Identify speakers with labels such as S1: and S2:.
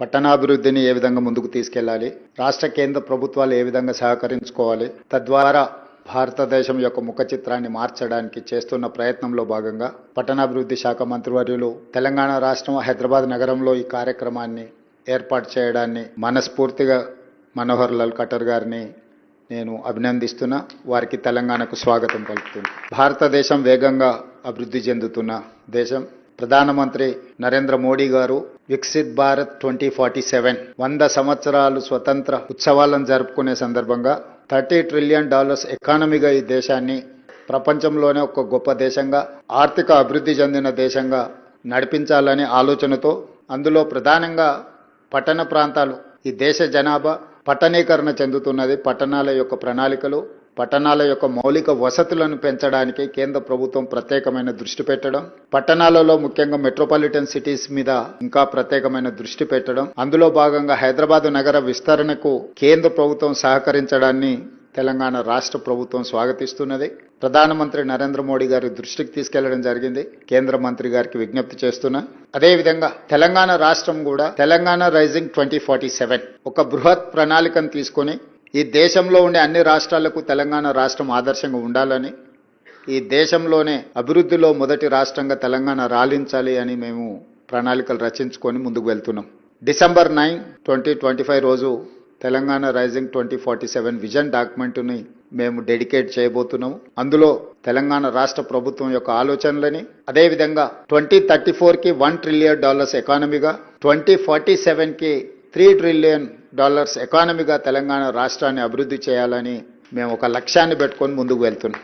S1: పట్టణాభివృద్ధిని ఏ విధంగా ముందుకు తీసుకెళ్ళాలి రాష్ట్ర కేంద్ర ప్రభుత్వాలు ఏ విధంగా సహకరించుకోవాలి? తద్వారా భారతదేశం యొక్క ముఖ చిత్రాన్ని మార్చడానికి చేస్తున్న ప్రయత్నంలో భాగంగా పట్టణాభివృద్ధి శాఖ మంత్రివర్యులు తెలంగాణ రాష్ట్రం హైదరాబాద్ నగరంలో ఈ కార్యక్రమాన్ని ఏర్పాటు చేయడాన్ని మనస్ఫూర్తిగా మనోహర్ లాల్ ఖట్టర్ గారిని నేను అభినందిస్తున్నా. వారికి తెలంగాణకు స్వాగతం పలుకుతున్నా భారతదేశం వేగంగా అభివృద్ధి చెందుతున్న దేశం. ప్రధానమంత్రి నరేంద్ర మోడీ గారు Viksit Bharat twenty forty seven. వంద సంవత్సరాలు స్వతంత్ర ఉత్సవాలను జరుపుకునే సందర్భంగా థర్టీ ట్రిలియన్ డాలర్స్ ఎకానమీగా ఈ దేశాన్ని ప్రపంచంలోనే ఒక గొప్ప దేశంగా ఆర్థిక అభివృద్ధి చెందిన దేశంగా నడిపించాలనే ఆలోచనతో అందులో ప్రధానంగా పట్టణ ప్రాంతాలు ఈ దేశ జనాభా పట్టణీకరణ చెందుతున్నది పట్టణాల యొక్క ప్రణాళికలు పట్టణాల యొక్క మౌలిక వసతులను పెంచడానికి కేంద్ర ప్రభుత్వం ప్రత్యేకమైన దృష్టి పెట్టడం పట్టణాలలో ముఖ్యంగా మెట్రోపాలిటన్ సిటీస్ మీద ఇంకా ప్రత్యేకమైన దృష్టి పెట్టడం అందులో భాగంగా హైదరాబాద్ నగర విస్తరణకు కేంద్ర ప్రభుత్వం సహకరించడాన్ని తెలంగాణ రాష్ట్ర ప్రభుత్వం స్వాగతిస్తున్నది. ప్రధానమంత్రి నరేంద్ర మోడీ గారి దృష్టికి తీసుకెళ్ళడం జరిగింది. కేంద్ర మంత్రి గారికి విజ్ఞప్తి చేస్తున్నా. అదేవిధంగా తెలంగాణ రాష్ట్రం కూడా Telangana rising twenty forty seven ఒక బృహత్ ప్రణాళికను తీసుకొని ఈ దేశంలో ఉండే అన్ని రాష్ట్రాలకు తెలంగాణ రాష్ట్రం ఆదర్శంగా ఉండాలని ఈ దేశంలోనే అభివృద్ధిలో మొదటి రాష్ట్రంగా తెలంగాణ రాలించాలి అని మేము ప్రణాళికలు రచించుకొని ముందుకు వెళ్తున్నాం. December nine twenty twenty five రోజు Telangana rising twenty forty seven vision డాక్యుమెంట్ని మేము డెడికేట్ చేయబోతున్నాము అందులో తెలంగాణ రాష్ట్ర ప్రభుత్వం యొక్క ఆలోచనలని అదేవిధంగా ట్వంటీ థర్టీ ఫోర్కి వన్ ట్రిలియన్ డాలర్స్ ఎకానమీగా ట్వంటీ ఫార్టీ సెవెన్కి త్రీ ట్రిలియన్ డాలర్స్ ఎకానమీగా తెలంగాణ రాష్ట్రాన్ని అభివృద్ధి చేయాలని మేము ఒక లక్ష్యాన్ని పెట్టుకొని ముందుకు వెళ్తున్నాం.